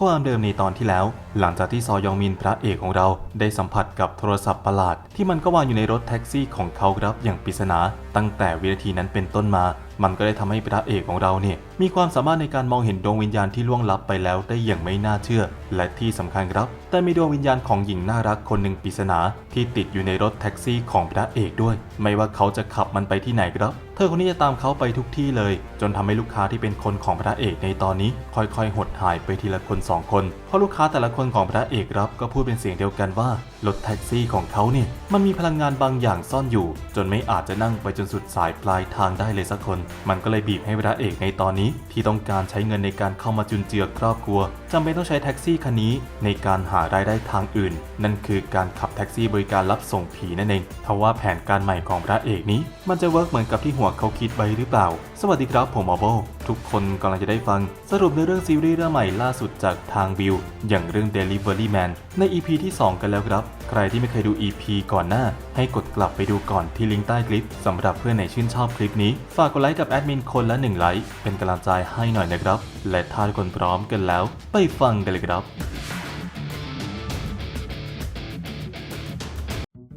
ความเดิมในตอนที่แล้ว หลังจากที่ซอยองมินพระเอกของเราได้สัมผัสกับโทรศัพท์ประหลาด ที่มันก็วางอยู่ในรถแท็กซี่ของเขาครับอย่างปริศนา ตั้งแต่วินาทีนั้นเป็นต้นมา มันก็ได้ทำให้พระเอกของเราเนี่ย มีความสามารถในการมองเห็นดวงวิญญาณที่ล่วงลับไปแล้วได้อย่างไม่น่าเชื่อ และที่สำคัญครับ แต่มีดวงวิญญาณของหญิงน่ารักคนหนึ่งปริศนา ที่ติดอยู่ในรถแท็กซี่ของพระเอกด้วย ไม่ว่าเขาจะขับมันไปที่ไหนครับ เธอคนนี้จะตามเขาไปทุกที่เลย จนทำให้ลูกค้าที่เป็นคนของพระเอกในตอนนี้ ค่อยๆ หดหายไปทีละคนสองคน เพราะลูกค้าแต่ละคนของพระเอกครับ ก็พูดเป็นเสียงเดียวกันว่ารถแท็กซี่ของเขาเนี่ยมันมีพลังงานบางอย่างซ่อนอยู่ จนไม่อาจจะนั่งไปจนสุดสายปลายทางได้เลยสักคน มันก็เลยบีบให้พระเอกในตอนนี้ที่ต้องการใช้เงินในการเข้ามาจุนเจือครอบครัว จำเป็นต้องใช้แท็กซี่คันนี้ในการหารายได้ทางอื่น นั่นคือการขับแท็กซี่บริการรับส่งผีนั่นเองทว่าแผนการใหม่ของพระเอกนี้ มันจะเวิร์กเหมือนกับที่หัวเขาคิดไว้หรือเปล่า สวัสดีครับผมออโบทุกคนกำลังจะได้ฟัง สรุปในเรื่องซีรีส์เรื่องใหม่ล่าสุดจากทางวิว อย่างเรื่อง Delivery Man ใน EP ที่ 2 กันแล้วครับ ใครที่ไม่เคยดู EP ก่อนหน้า ให้กดกลับไปดูก่อนที่ลิงก์ใต้คลิปสำหรับเพื่อนไหนชื่นชอบคลิปนี้ ฝากกดไลค์กับแอดมินคนละ1ไลค์เป็นกำลังใจให้หน่อยนะครับ และถ้าทุกคนพร้อมกันแล้ว ไปฟังกันเลยครับ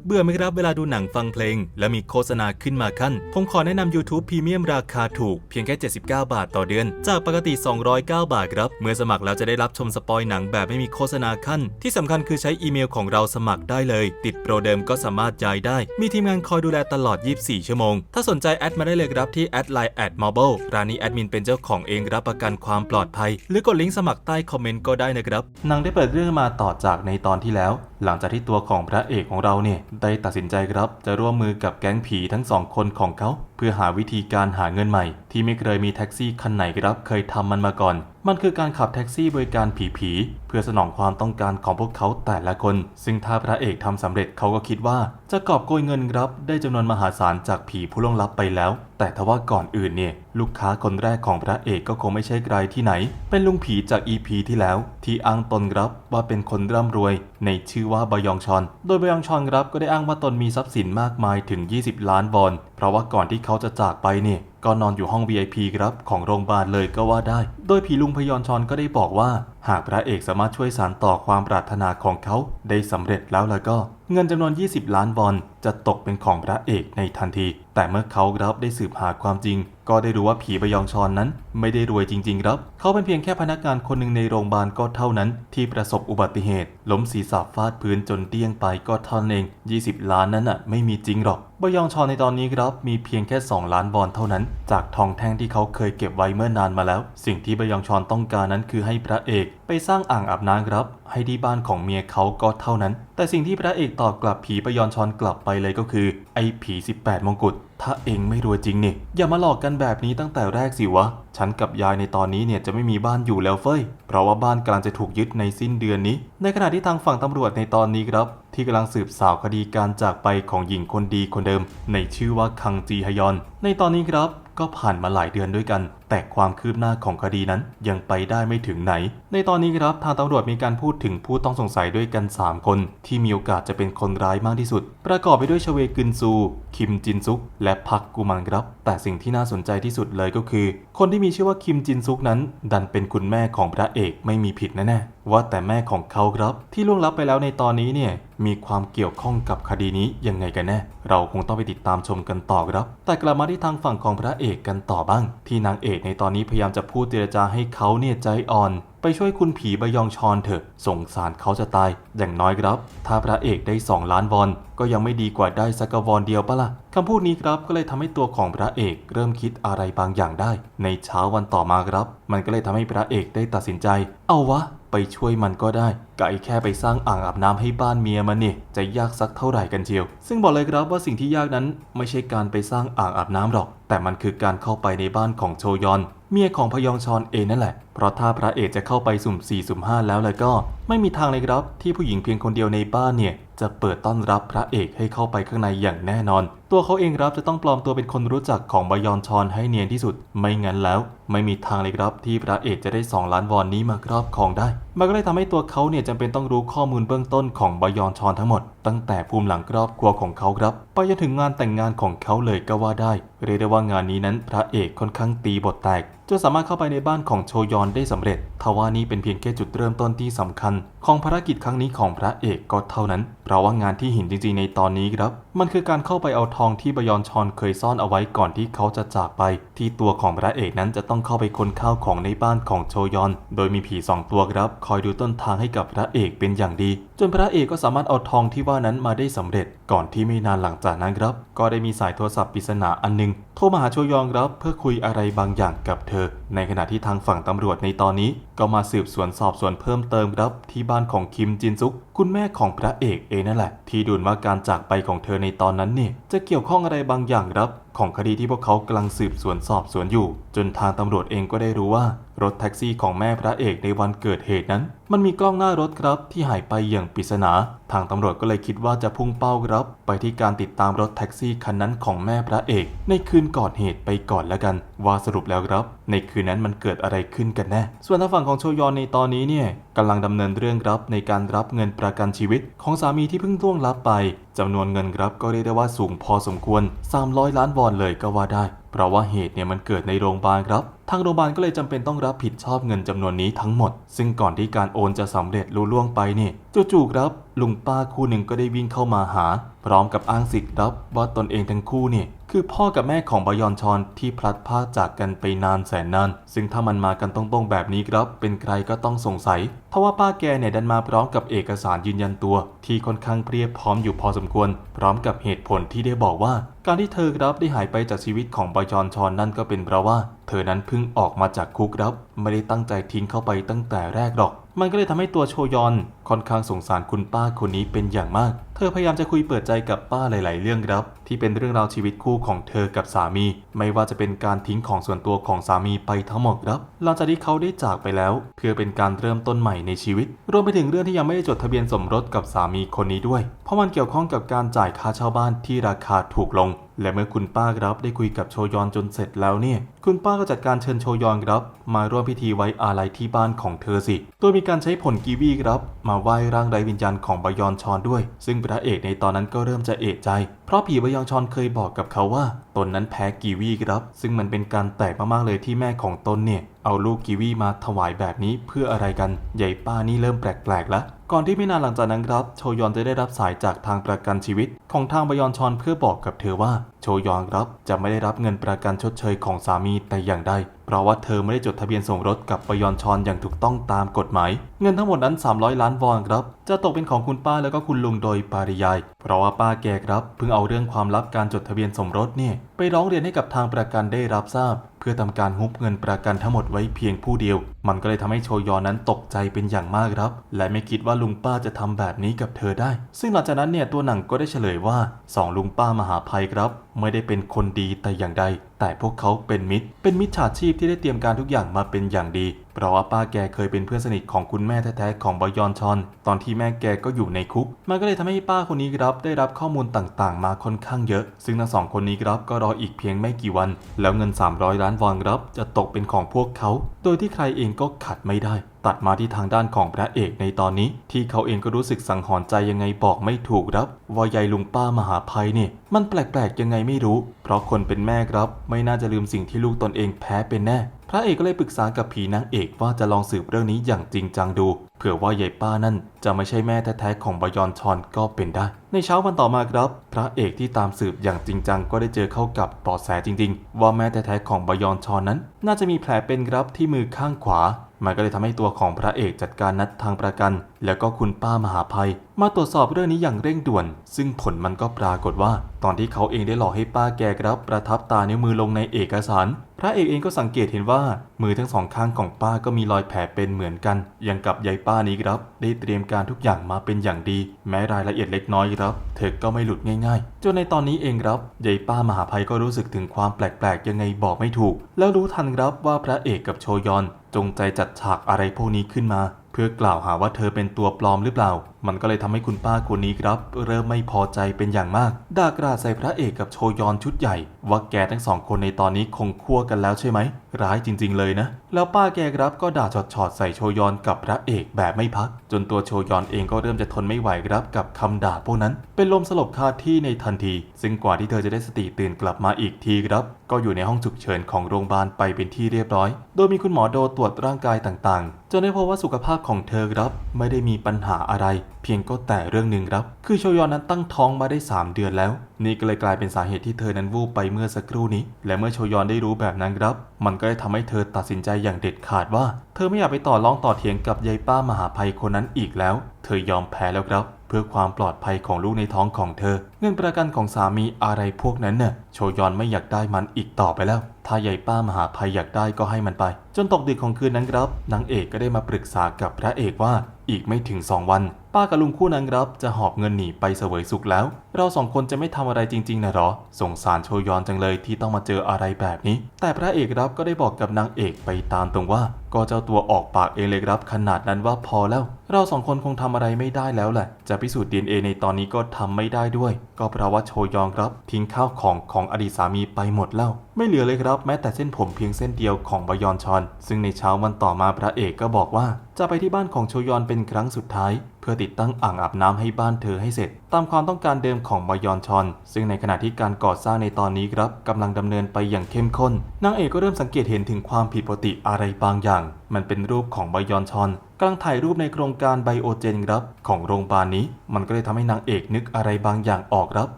เบื่อไหมครับเวลาดูหนังฟังเพลง แล้วมีโฆษณาขึ้นมาขั้น ผมขอแนะนำ YouTube Premium ราคาถูกเพียงแค่ 79 บาทต่อเดือน จากปกติ 209 บาทครับ เมื่อสมัครแล้วจะได้รับชมสปอยหนังแบบไม่มีโฆษณาขั้น ที่สำคัญคือใช้อีเมลของเราสมัครได้เลย ติดโปรเดิมก็สามารถจ่ายได้ มีทีมงานคอยดูแลตลอด 24 ชั่วโมง ถ้าสนใจแอดมาได้เลยครับที่แอดไลน์แอดมาเบลร้านนี้แอดมินเป็นเจ้าของเองรับประกันความปลอดภัย หรือกดลิงก์สมัครใต้คอมเมนต์ก็ได้นะครับหนังได้เปิดเรื่องมาต่อจากในตอนที่แล้ว หลังจากที่ตัวของพระเอกของเราเนี่ยได้ตัดสินใจครับจะร่วมมือกับแก๊งผีทั้งสองคนของเขา เพื่อหาวิธีการหาเงินใหม่ ที่ไม่เคยมีแท็กซี่คันไหนครับ เคยทำมันมาก่อน มันคือการขับแท็กซี่บริการผีๆเพื่อสนองความต้องการของพวกเขาแต่ละคน ซึ่งถ้าพระเอกทำสำเร็จเขาก็คิดว่า จะกอบโกยเงินครับได้จำนวนมหาศาลจากผีผู้ล่วงลับไปแล้ว แต่ทว่าก่อนอื่นเนี่ยลูกค้าคนแรกของพระเอกก็คงไม่ใช่ใครที่ไหน เป็นลุงผีจาก EP ที่แล้ว ที่อ้างตนครับว่าเป็นคนร่ำรวย ในชื่อว่าบยองชอน โดยบยองชอนครับก็ได้อ้างว่าตนมีทรัพย์สินมากมายถึง 20 ล้านบอลเพราะว่าก่อนที่เขาจะจากไปเนี่ยก็นอนอยู่ห้อง VIP ครับของโรงพยาบาลเลยก็ว่าได้ โดยผีลุงพยอนชอนก็ได้บอกว่า หากพระเอกสามารถช่วยสานต่อความปรารถนาของเขาได้สำเร็จแล้วแล้วก็ เงินจำนวน 20 ล้านบอลจะตกเป็นของพระเอกในทันที แต่เมื่อเขารับได้สืบหาความจริง ก็ได้รู้ว่าผีบยองชอนนั้น ไม่ได้รวยจริงๆครับเขาเป็นเพียงแค่พนักงานคนหนึ่งในโรงพยาบาลก็เท่านั้น ที่ประสบอุบัติเหตุ ล้มศีรษะฟาดพื้นจนเตี้ยงไปก็เท่านั้นเอง 20 ล้านนั้นน่ะไม่มีจริงหรอกบยองชอนในตอนนี้ครับมีเพียงแค่ 2 ล้านบอลเท่านั้น จากทองแท่งที่เขาเคยเก็บไว้เมื่อนานมาแล้ว สิ่งที่บยองชอนต้องการนั้นคือให้พระเอกไปสร้างอ่างอาบน้ำครับ ให้ที่บ้านของเมียเขาก็เท่านั้น แต่สิ่งที่พระเอกตอบกลับผีบยอนชอนกลับไปเลยก็คือ ไอ้ผี 18 มงกุฎถ้าเองไม่รวยจริงนี่อย่ามาหลอกกันแบบนี้ตั้งแต่แรกสิวะ ฉันกับยายในตอนนี้เนี่ยจะไม่มีบ้านอยู่แล้วเฟ้ย เพราะว่าบ้านกำลังจะถูกยึดในสิ้นเดือนนี้ ในขณะที่ทางฝั่งตำรวจในตอนนี้ครับ ที่กำลังสืบสาวคดีการจากไปของหญิงคนดีคนเดิม ในชื่อว่าคังจีฮยอน ในตอนนี้ครับก็ผ่านมาหลายเดือนด้วยกันแต่ความคืบหน้าของคดีนั้นยังไปได้ไม่ถึงไหน ในตอนนี้ครับทางตำรวจมีการพูดถึงผู้ต้องสงสัยด้วยกัน 3 คน ที่มีโอกาสจะเป็นคนร้ายมากที่สุด ประกอบไปด้วยชเวกึนซู คิมจินซุก และพักกุมังครับ แต่สิ่งที่น่าสนใจที่สุดเลยก็คือ คนที่มีชื่อว่าคิมจินซุกนั้น ดันเป็นคุณแม่ของพระเอกไม่มีผิดแน่ๆว่าแต่แม่ของเขาครับ ที่ล่วงลับไปแล้วในตอนนี้เนี่ยมีความเกี่ยวข้องกับคดีนี้ยังไงกันแน่ เราคงต้องไปติดตามชมกันต่อครับ แต่กลับมาที่ทางฝั่งของพระเอกกันต่อบ้าง ที่นางเอกในตอนนี้พยายามจะพูดเจรจาให้เขาเนี่ยใจอ่อน ไปช่วยคุณผีบยองชอนเถอะ สงสารเขาจะตาย อย่างน้อยครับ ถ้าพระเอกได้ 2 ล้านวอน ก็ยังไม่ดีกว่าได้สักวอนเดียวปะล่ะคำพูดนี้ครับก็เลยทำให้ตัวของพระเอกเริ่มคิดอะไรบางอย่างได้ ในเช้าวันต่อมาครับ มันก็เลยทำให้พระเอกได้ตัดสินใจ เอาวะ ไปช่วยมันก็ได้ไก่แค่ไปสร้างอ่างอาบน้ำให้บ้านเมียมันนี่จะยากสักเท่าไหร่กันเชียว ซึ่งบอกเลยครับว่าสิ่งที่ยากนั้นไม่ใช่การไปสร้างอ่างอาบน้ำหรอก แต่มันคือการเข้าไปในบ้านของโชยอน เมียของพยองชอนเองนั่นแหละ เพราะถ้าพระเอกจะเข้าไปสุ่ม4สุ่ม5แล้วเลยก็ ไม่มีทางเลยครับ ที่ผู้หญิงเพียงคนเดียวในบ้านเนี่ยจะเปิดต้อนรับพระเอกให้เข้าไปข้างในอย่างแน่นอนตัวเขาเองครับจะต้องปลอมตัวเป็นคนรู้จักของบยอนชอนให้เนียนที่สุด ไม่งั้นแล้ว ไม่มีทางเลยครับที่พระเอกจะได้ 2 ล้านวอนนี้มาครอบครองได้ มันก็เลยทำให้ตัวเขาเนี่ยจำเป็นต้องรู้ข้อมูลเบื้องต้นของบยอนชอนทั้งหมด ตั้งแต่ภูมิหลังครอบครัวของเขาครับ ไปจนถึงงานแต่งงานของเขาเลยก็ว่าได้ เรียกได้ว่างานนี้นั้นพระเอกค่อนข้างตีบทแตกจนสามารถเข้าไปในบ้านของโชยอนได้สำเร็จ ทว่านี่เป็นเพียงแค่จุดเริ่มต้นที่สำคัญ ของภารกิจครั้งนี้ของพระเอกก็เท่านั้น เพราะว่างานที่เห็นจริงๆในตอนนี้ครับ มันคือการเข้าไปเอาทองที่บยอนชอนเคยซ่อนเอาไว้ก่อนที่เขาจะจากไป ที่ตัวของพระเอกนั้นจะต้องเข้าไปค้นข้าวของในบ้านของโชยอน โดยมีผีสองตัวครับ คอยดูต้นทางให้กับพระเอกเป็นอย่างดี จนพระเอกก็สามารถเอาทองที่ว่านั้นมาได้สำเร็จ ก่อนที่ไม่นานหลังจากนั้นครับ ก็ได้มีสายโทรศัพท์ปริศนาอันหนึง โทรมาหาโชยอนครับเพื่อคุยอะไรบางอย่างกับเธอ ในขณะที่ทางฝั่งตำรวจในตอนนี้ ก็มาสืบสวนสอบสวนเพิ่มเติมครับที่บ้านของคิมจินซุก คุณแม่ของพระเอกเองนั่นแหละ ที่ดูนว่าการจากไปของเธอในตอนนั้นเนี่ยจะเกี่ยวข้องอะไรบางอย่างครับ ของคดีที่พวกเขากำลังสืบสวนสอบสวนอยู่ จนทางตำรวจเองก็ได้รู้ว่า รถแท็กซี่ของแม่พระเอกในวันเกิดเหตุนั้น มันมีกล้องหน้ารถครับที่หายไปอย่างปริศนา ทางตำรวจก็เลยคิดว่าจะพุ่งเป้าครับ ไปที่การติดตามรถแท็กซี่คันนั้นของแม่พระเอก ในคืนก่อนเหตุไปก่อนแล้วกัน ว่าสรุปแล้วครับ ในคืนนั้นมันเกิดอะไรขึ้นกันแน่ส่วนทางฝั่งของโชยอนในตอนนี้เนี่ยกำลังดำเนินเรื่องรับในการรับเงินประกันชีวิต ของสามีที่เพิ่งล่วงลับไปจำนวนเงินรับก็เรียกได้ว่าสูงพอสมควร 300 ล้านวอนเลยก็ว่าได้ เพราะว่าเหตุเนี่ยมันเกิดในโรงพยาบาลครับ ทางโรงพยาบาลก็เลยจำเป็นต้องรับผิดชอบเงินจำนวนนี้ทั้งหมด ซึ่งก่อนที่การโอนจะสำเร็จลุล่วงไปนี่จู่ๆครับ ลุงป้าคู่หนึ่งก็ได้วิ่งเข้ามาหา พร้อมกับอ้างสิทธิ์รับว่าตนเองทั้งคู่นี่คือพ่อกับแม่ของบยอนชอนที่พลัดพรากจากกันไปนานแสนนาน ซึ่งถ้ามันมากันตรงๆแบบนี้ครับ เป็นใครก็ต้องสงสัยทว่าป้าแกเนี่ยดันมาพร้อมกับเอกสารยืนยันตัว ที่ค่อนข้างเพียบพร้อมอยู่พอสมควร พร้อมกับเหตุผลที่ได้บอกว่า การที่เธอครับได้หายไปจากชีวิตของบยอนชอนนั่นก็เป็นเพราะว่า เธอนั้นเพิ่งออกมาจากคุกครับ ไม่ได้ตั้งใจทิ้งเข้าไปตั้งแต่แรกหรอก มันก็เลยทำให้ตัวโชยอน ค่อนข้างสงสารคุณป้าคนนี้เป็นอย่างมาก เธอพยายามจะคุยเปิดใจกับป้าหลาย ๆ เรื่องครับ ที่เป็นเรื่องราวชีวิตคู่ของเธอกับสามี ไม่ว่าจะเป็นการทิ้งของส่วนตัวของสามีไปทั้งหมดครับ หลังจากที่เขาได้จากไปแล้ว เพื่อเป็นการเริ่มต้นใหม่ในชีวิต รวมไปถึงเรื่องที่ยังไม่ได้จดทะเบียนสมรสกับสามีคนนี้ด้วยเพราะมันเกี่ยวข้องกับการจ่ายค่าเช่าบ้านที่ราคาถูกลง และเมื่อคุณป้าครับได้คุยกับโชยอนจนเสร็จแล้วเนี่ย คุณป้าก็จัดการเชิญโชยอนครับ มาร่วมพิธีไว้อาลัยที่บ้านของเธอสิ โดยมีการใช้ผลกีวีครับ มาไหว้ร่างไร้วิญญาณของบยอนชอนด้วย ซึ่งพระเอกในตอนนั้นก็เริ่มจะเอะใจเพราะผีบยอนชอนเคยบอกกับเขาว่าตนนั้นแพ้กีวีครับ ซึ่งมันเป็นการแตกมากๆเลยที่แม่ของตนเนี่ย เอาลูกกีวีมาถวายแบบนี้เพื่ออะไรกันใหญ่ป้านี่เริ่มแปลกๆแล้วก่อนที่ไม่นานหลังจากนั้นครับ โชยอนจะได้รับสายจากทางประกันชีวิต ของทางบยอนชอนเพื่อบอกกับเธอว่า โชยอนครับจะไม่ได้รับเงินประกันชดเชยของสามีแต่อย่างใด เพราะว่าเธอไม่ได้จดทะเบียนสมรสกับปยอนชอนอย่างถูกต้องตามกฎหมาย เงินทั้งหมดนั้น 300 ล้านวอนครับ จะตกเป็นของคุณป้าแล้วก็คุณลุงโดยปริยาย เพราะว่าป้าแกครับเพิ่งเอาเรื่องความลับการจดทะเบียนสมรสเนี่ย ไปร้องเรียนให้กับทางประกันได้รับทราบ เพื่อทำการฮุบเงินประกันทั้งหมดไว้เพียงผู้เดียว มันก็เลยทำให้โชยอนนั้นตกใจเป็นอย่างมากครับ และไม่คิดว่าลุงป้าจะทำแบบนี้กับเธอได้ ซึ่งหลังจากนั้นเนี่ยตัวหนังก็ได้เฉลยว่าสองลุงป้ามหาภัยครับ ไม่ได้เป็นคนดีแต่อย่างใด แต่พวกเขาเป็นมิตร เป็นมิจฉาชีพที่ได้เตรียมการทุกอย่างมาเป็นอย่างดี เพราะว่าป้าแกเคยเป็นเพื่อนสนิทของคุณแม่แท้ๆของบอยอนชอน ตอนที่แม่แกก็อยู่ในคุก มันก็เลยทำให้ป้าคนนี้ครับได้รับข้อมูลต่างๆ มาค่อนข้างเยอะ ซึ่งทั้งสองคนนี้ครับก็รออีกเพียงไม่กี่วัน แล้วเงิน 300 ล้านวอนครับจะตกเป็นของพวกเขา โดยที่ใครเองก็ขัดไม่ได้ตัดมาที่ทางด้านของพระเอกในตอนนี้ ที่เขาเองก็รู้สึกสังหรณ์ใจยังไงบอกไม่ถูกครับว่ายายลุงป้ามหาภัยเนี่ย มันแปลกๆยังไงไม่รู้ เพราะคนเป็นแม่ครับ ไม่น่าจะลืมสิ่งที่ลูกตนเองแพ้เป็นแน่ พระเอกก็เลยปรึกษากับผีนางเอกว่าจะลองสืบเรื่องนี้อย่างจริงจังดู เผื่อว่ายายป้านั่น จะไม่ใช่แม่แท้ๆของบยอนชอนก็เป็นได้ ในเช้าวันต่อมาครับ พระเอกที่ตามสืบอย่างจริงจังก็ได้เจอเข้ากับเบาะแสจริง ๆ ว่าแม่แท้ๆของบยอนชอนนั้น น่าจะมีแผลเป็นครับที่มือข้างขวา มันก็เลยทำให้ตัวของพระเอกจัดการนัดทางประกัน แล้วก็คุณป้ามหาภัย มาตรวจสอบเรื่องนี้อย่างเร่งด่วน ซึ่งผลมันก็ปรากฏว่า ตอนที่เขาเองได้หลอกให้ป้าแกกรับประทับตานิ้วมือลงในเอกสาร พระเอกเองก็สังเกตเห็นว่ามือทั้งสองข้างของป้าก็มีรอยแผลเป็นเหมือนกันอย่างกับยายป้านี้ครับ ได้เตรียมการทุกอย่างมาเป็นอย่างดี แม้รายละเอียดเล็กน้อยครับ เธอก็ไม่หลุดง่ายๆ จนในตอนนี้เองครับยายป้ามหาภัยก็รู้สึกถึงความแปลกๆ ยังไงบอกไม่ถูก แล้วรู้ทันครับว่าพระเอกกับโชยอน จงใจจัดฉากอะไรพวกนี้ขึ้นมา เพื่อกล่าวหาว่าเธอเป็นตัวปลอมหรือเปล่า มันก็เลยทำให้คุณป้าคนนี้ครับ เริ่มไม่พอใจเป็นอย่างมากด่ากราดใส่พระเอกกับโชยอนชุดใหญ่ ว่าแกทั้งสองคนในตอนนี้คงคั่วกันแล้วใช่ไหม ร้ายจริง ๆ เลยนะ แล้วป้าแกครับก็ด่าฉอดๆใส่โชยอนกับพระเอกแบบไม่พัก จนตัวโชยอนเองก็เริ่มจะทนไม่ไหวครับกับคำด่าพวกนั้น เป็นลมสลบคาที่ในทันที ซึ่งกว่าที่เธอจะได้สติตื่นกลับมาอีกทีครับ ก็อยู่ในห้องฉุกเฉินของโรงพยาบาลไปเป็นที่เรียบร้อย โดยมีคุณหมอโดตรวจร่างกายต่างๆจนได้พบว่าสุขภาพของเธอครับไม่ได้มีปัญหาอะไร พียงก็แต่เรื่องหนึ่งครับ คือโชยอนนั้นตั้งท้องมาได้ 3 เดือนแล้ว นี่ก็เลยกลายเป็นสาเหตุที่เธอนั้นวูบไปเมื่อสักครู่นี้ และเมื่อโชยอนได้รู้แบบนั้นครับ มันก็ได้ทำให้เธอตัดสินใจอย่างเด็ดขาดว่า เธอไม่อยากไปต่อรองต่อเถียงกับยายป้ามหาภัยคนนั้นอีกแล้ว เธอยอมแพ้แล้วครับ เพื่อความปลอดภัยของลูกในท้องของเธอ เงินประกันของสามีอะไรพวกนั้นน่ะโชยอนไม่อยากได้มันอีกต่อไปแล้ว ถ้ายายป้ามหาภัยอยากได้ก็ให้มันไป จนตกดึกของคืนนั้นครับนางเอกก็ได้มาปรึกษากับพระเอกว่าอีกไม่ถึง2วัน ป้ากับลุงคู่นั้นครับจะหอบเงินหนีไปเสวยสุขแล้ว เราสองคนจะไม่ทำอะไรจริงๆนะหรอ สงสารโชยอนจังเลยที่ต้องมาเจออะไรแบบนี้ แต่พระเอกรับก็ได้บอกกับนางเอกไปตามตรงว่า ก็เจ้าตัวออกปากเองเลยครับขนาดนั้นว่าพอแล้ว เราสองคนคงทำอะไรไม่ได้แล้วแหละ จะพิสูจน์ DNA ในตอนนี้ก็ทำไม่ได้ด้วย ก็เพราะว่าโชยองครับ ทิ้งข้าวของของอดีตสามีไปหมดแล้ว ไม่เหลือเลยครับแม้แต่เส้นผมเพียงเส้นเดียวของบยอนชอน ซึ่งในเช้าวันต่อมาพระเอกก็บอกว่า จะไปที่บ้านของโชยอนเป็นครั้งสุดท้าย เพื่อติดตั้งอ่างอาบน้ำให้บ้านเธอให้เสร็จตามความต้องการเดิมของบยอนชอน ซึ่งในขณะที่การก่อสร้างในตอนนี้ครับกำลังดำเนินไปอย่างเข้มข้น นางเอกก็เริ่มสังเกตเห็นถึงความผิดปกติอะไรบางอย่างมันเป็นรูปของบยอนชอนกำลังถ่ายรูปในโครงการไบโอเจนครับ ของโรงพยาบาลนี้ มันก็เลยทำให้นางเอกนึกอะไรบางอย่างออกครับ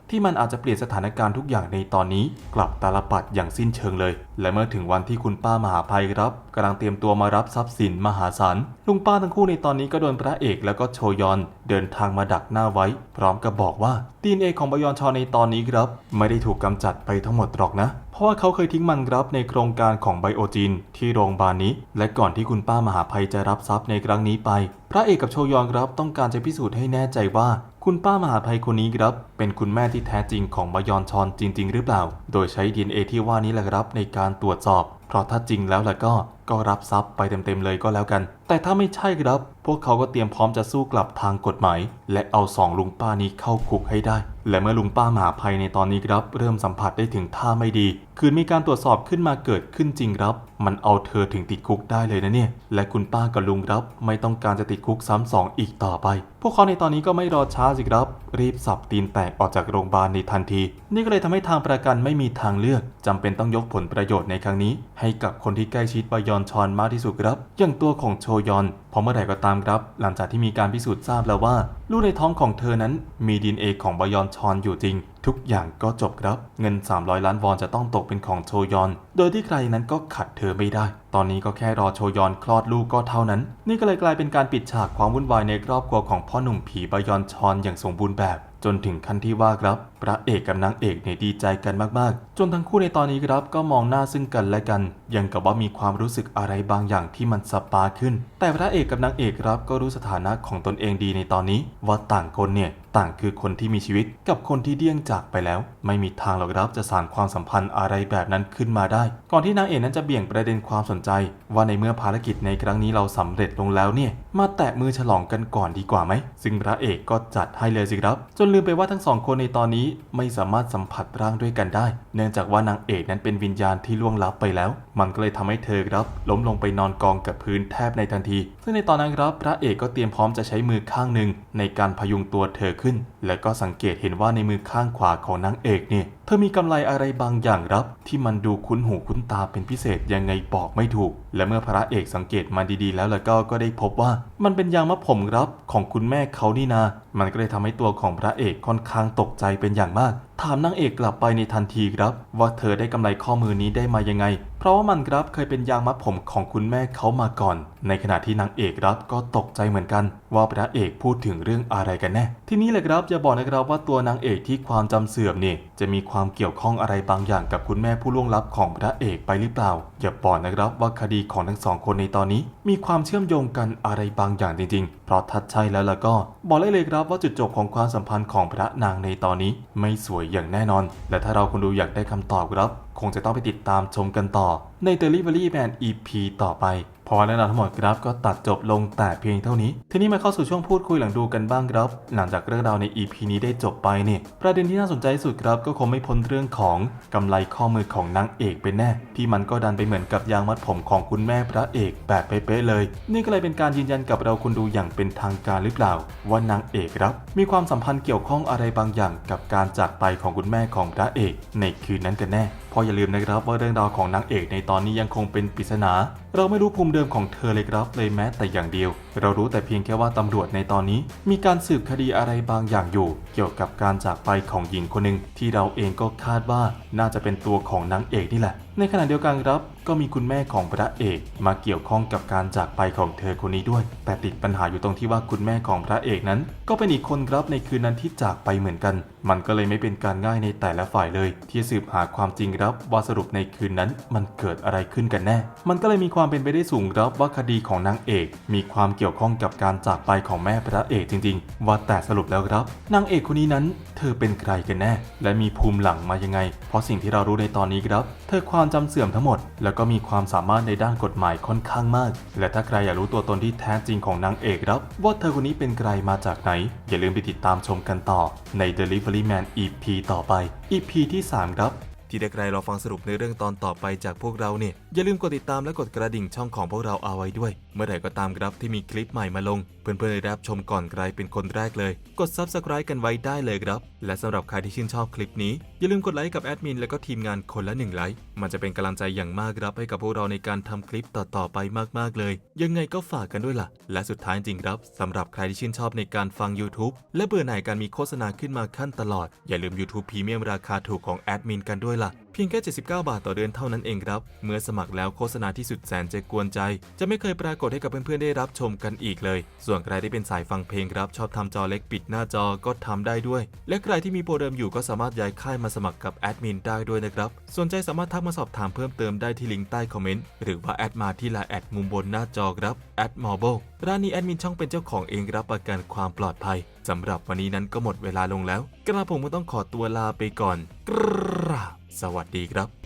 ที่มันอาจจะเปลี่ยนสถานการณ์ทุกอย่างในตอนนี้ กลับตาลปัดอย่างสิ้นเชิงเลย และเมื่อถึงวันที่คุณป้ามหาภัยครับกำลังเตรียมตัวมารับทรัพย์สินมหาศาลลุงป้าทั้งคู่ในตอนนี้ก็โดนพระเอกแล้วก็โชยอน เดินทางมาดักหน้าไว้ พร้อมกับบอกว่าดีเอของบยอนชอในตอนนี้ครับ ไม่ได้ถูกกำจัดไปทั้งหมดหรอกนะ ราะว่าเขาเคยทิ้งมันรับในโครงการของไบโอจินที่โรงพยาบาลนี้ และก่อนที่คุณป้ามหาภัยจะรับทรัพย์ในครั้งนี้ไป พระเอกกับโชยอนครับต้องการจะพิสูจน์ให้แน่ใจว่า คุณป้ามหาภัยคนนี้ครับ เป็นคุณแม่ที่แท้จริงของบยอนชอนจริง ๆ หรือเปล่า โดยใช้ดีเอที่ว่านี้แหละครับในการตรวจสอบ เพราะถ้าจริงแล้วล่ะก็ ก็รับทรัพย์ไปเต็มๆเลยก็แล้วกัน แต่ถ้าไม่ใช่ครับ พวกเขาก็เตรียมพร้อมจะสู้กลับทางกฎหมาย และเอาสองลุงป้านี้เข้าคุกให้ได้ และเมื่อลุงป้ามหาภัยในตอนนี้ครับ เริ่มสัมผัสได้ถึงท่าไม่ดี คืนมีการตรวจสอบขึ้นมาเกิดขึ้นจริงครับ มันเอาเธอถึงติดคุกได้เลยนะเนี่ย และคุณป้ากับลุงครับ ไม่ต้องการจะติดคุกซ้ำสองอีกต่อไป พวกเขาในตอนนี้ก็ไม่รอช้าสิครับ รีบสับตีนแตกออกจากโรงพยาบาลในทันที นี่ก็เลยทำให้ทางประกันไม่มีทางเลือกจำเป็นต้องยกผลประโยชน์ในครั้งนี้ ให้กับคนที่ใกล้ชิดบายอนชอนมากที่สุดครับ อย่างตัวของโชยอนพราะเมื่อไหร่ก็ตามครับ หลังจากที่มีการพิสูจน์ทราบแล้วว่า ลูกในท้องของเธอนั้นมีดีเอ็นเอของบยอนชอนอยู่จริง ทุกอย่างก็จบครับ เงิน 300 ล้านวอนจะต้องตกเป็นของโชยอน โดยที่ใครนั้นก็ขัดเธอไม่ได้ ตอนนี้ก็แค่รอโชยอนคลอดลูกก็เท่านั้น นี่ก็เลยกลายเป็นการปิดฉากความวุ่นวายในครอบครัวของพ่อหนุ่มผีบยอนชอนอย่างสมบูรณ์แบบ จนถึงขั้นที่ว่าครับ พระเอกกับนางเอกเนี่ยดีใจกันมากๆ จนทั้งคู่ในตอนนี้ครับก็มองหน้าซึ่งกันและกัน ยังกับว่ามีความรู้สึกอะไรบางอย่างที่มันสปาขึ้น แต่พระเอกกับนางเอกครับก็รู้สถานะของตนเองดีในตอนนี้ว่าต่างคนเนี่ย ต่างคือคนที่มีชีวิตกับคนที่เดี้ยงจากไปแล้ว ไม่มีทางหรอกครับจะสานความสัมพันธ์อะไรแบบนั้นขึ้นมาได้ ก่อนที่นางเอกนั้นจะเบี่ยงประเด็นความสนใจ ว่าในเมื่อภารกิจในครั้งนี้เราสำเร็จลงแล้วเนี่ยมาแตะมือฉลองกันก่อนดีกว่าไหม ซึ่งพระเอกก็จัดให้เลยสิครับ จนลืมไปว่าทั้งสองคนในตอนนี้ไม่สามารถสัมผัสร่างด้วยกันได้ เนื่องจากว่านางเอกนั้นเป็นวิญญาณที่ล่วงลับไปแล้ว มันก็เลยทำให้เธอครับ ล้มลงไปนอนกองกับพื้นแทบในทันที ซึ่งในตอนนั้นครับพระเอกก็เตรียมพร้อมจะใช้มือข้างหนึ่งในการพยุงตัวเธอขึ้นและก็สังเกตเห็นว่าในมือข้างขวาของนางเอกเนี่ยเธอมีกำไลอะไรบางอย่างรับ ที่มันดูคุ้นหูคุ้นตาเป็นพิเศษยังไงบอกไม่ถูก และเมื่อพระเอกสังเกตมาดีๆ แล้วแล้วก็ก็ได้พบว่ามันเป็นยางมะผมรับของคุณแม่เขานี่นา มันก็เลยทำให้ตัวของพระเอกค่อนข้างตกใจเป็นอย่างมาก ถามนางเอกกลับไปในทันทีครับ ว่าเธอได้กำไรข้อมือนี้ได้มายังไง เพราะว่ามันครับเคยเป็นยางมัดผมของคุณแม่เขามาก่อน ในขณะที่นางเอกรับก็ตกใจเหมือนกัน ว่าพระเอกพูดถึงเรื่องอะไรกันแน่ ที่นี้แหละครับอย่าบอกนะครับว่าตัวนางเอกที่ความจำเสื่อมนี่ จะมีความเกี่ยวข้องอะไรบางอย่างกับคุณแม่ผู้ล่วงลับของพระเอกไปหรือเปล่า อย่าบอกนะครับว่าคดีของทั้งสองคนในตอนนี้ มีความเชื่อมโยงกันอะไรบางอย่างจริงๆ เพราะทัดใช่แล้วล่ะก็ บอกได้เลยครับว่าจุดจบของความสัมพันธ์ของพระนางในตอนนี้ ไม่สวยอย่างแน่นอน และถ้าเราคนดูอยากได้คำตอบครับ คงจะต้องไปติดตามชมกันต่อใน Delivery Man EP ต่อไปเพราะว่าเรื่องราวทั้งหมดครับก็ตัดจบลงแต่เพียงเท่านี้ ทีนี้มาเข้าสู่ช่วงพูดคุยหลังดูกันบ้างครับ หลังจากเรื่องราวใน EP นี้ได้จบไปเนี่ยประเด็นที่น่าสนใจสุดครับก็คงไม่พ้นเรื่องของกำไลข้อมือของนางเอกเป็นแน่ ที่มันก็ดันไปเหมือนกับยางมัดผมของคุณแม่พระเอกแบบเป๊ะเลย นี่ก็เลยเป็นการยืนยันกับเราคนดูอย่างเป็นทางการหรือเปล่า ว่านางเอกครับ มีความสัมพันธ์เกี่ยวข้องอะไรบางอย่างกับการจากไปของคุณแม่ของพระเอก ในคืนนั้นกันแน่ เพราะอย่าลืมนะครับว่าเรื่องราวของนางเอกในตอนนี้ยังคงเป็นปริศนา เราไม่รู้ภูมิเดิมของเธอเลยครับเลยแม้แต่อย่างเดียว เรารู้แต่เพียงแค่ว่าตำรวจในตอนนี้ มีการสืบคดีอะไรบางอย่างอยู่ เกี่ยวกับการจากไปของหญิงคนหนึ่งที่เราเองก็คาดว่าน่าจะเป็นตัวของนางเอกนี่แหละ ในขณะเดียวกันครับ ก็มีคุณแม่ของพระเอก มาเกี่ยวข้องกับการจากไปของเธอคนนี้ด้วย แต่ติดปัญหาอยู่ตรงที่ว่าคุณแม่ของพระเอกนั้น ก็เป็นอีกคนครับในคืนนั้นที่จากไปเหมือนกัน มันก็เลยไม่เป็นการง่ายในแต่ละฝ่ายเลย ที่สืบหาความจริงครับว่าสรุปในคืนนั้นมันเกิดอะไรขึ้นกันแน่ มันก็เลยมีความเป็นไปได้สูงครับว่าคดีของนางเอก มีความเกี่ยวข้องกับการจากไปของแม่พระเอกจริง ๆ ว่าแต่สรุปแล้วครับ นางเอกคนนี้นั้น เธอเป็นใครกันแน่ และมีภูมิหลังมายังไง เพราะสิ่งที่เรารู้ในตอนนี้ครับ เธอความจำเสื่อมทั้งหมด แล้วก็มีความสามารถในด้านกฎหมายค่อนข้างมาก และถ้าใครอยากรู้ตัวตนที่แท้จริงของนางเอกครับ ว่าเธอคนนี้เป็นใครมาจากไหน อย่าลืมไปติดตามชมกันต่อใน Delivery Man EP ต่อไป EP ที่ 3 ครับ ที่ได้ใครรอฟังสรุปในเรื่องตอนต่อไปจากพวกเราเนี่ย อย่าลืมกดติดตามและกดกระดิ่งช่องของพวกเราเอาไว้ด้วย เมื่อไหร่ก็ตามครับที่มีคลิปใหม่มาลง เพื่อนๆได้รับชมก่อนใครเป็นคนแรกเลย กด Subscribe กันไว้ได้เลยครับ และสำหรับใครที่ชื่นชอบคลิปนี้ อย่าลืมกดไลค์กับแอดมินและก็ทีมงานคนละหนึ่งไลค์ มันจะเป็นกำลังใจอย่างมากครับให้กับพวกเราในการทำคลิปต่อๆไปมากๆเลย ยังไงก็ฝากกันด้วยล่ะ และสุดท้ายจริงครับสำหรับใครที่ชื่นชอบในการฟัง YouTube และเบื่อหน่ายการมีโฆษณาขึ้นมาขั้นตลอด อย่าลืม YouTube Premium ราคาถูกของแอดมินกันด้วยล่ะเพียงแค่ 79 บาทต่อเดือนเท่านั้นเองครับ เมื่อสมัครแล้วโฆษณาที่สุดแสนจะกวนใจ จะไม่เคยปรากฏให้กับเพื่อนๆได้รับชมกันอีกเลย ส่วนใครที่เป็นสายฟังเพลงครับ ชอบทำจอเล็กปิดหน้าจอก็ทำได้ด้วย และใครที่มีโปรเดิมอยู่ก็สามารถย้ายค่ายมาสมัครกับแอดมินได้ด้วยนะครับสนใจสามารถทักมาสอบถามเพิ่มเติมได้ที่ลิงก์ใต้คอมเมนต์หรือว่าแอดมาที่ไลน์แอดมุมบนหน้าจอครับแอดมอ b ร้านนี้แอดมินช่องเป็นเจ้าของเองรับประกันความปลอดภัยสำหรับวันนี้นั้นก็หมดเวลาลงแล้ว กระผมก็ต้องขอตัวลาไปก่อนกราบสวัสดีดีครับ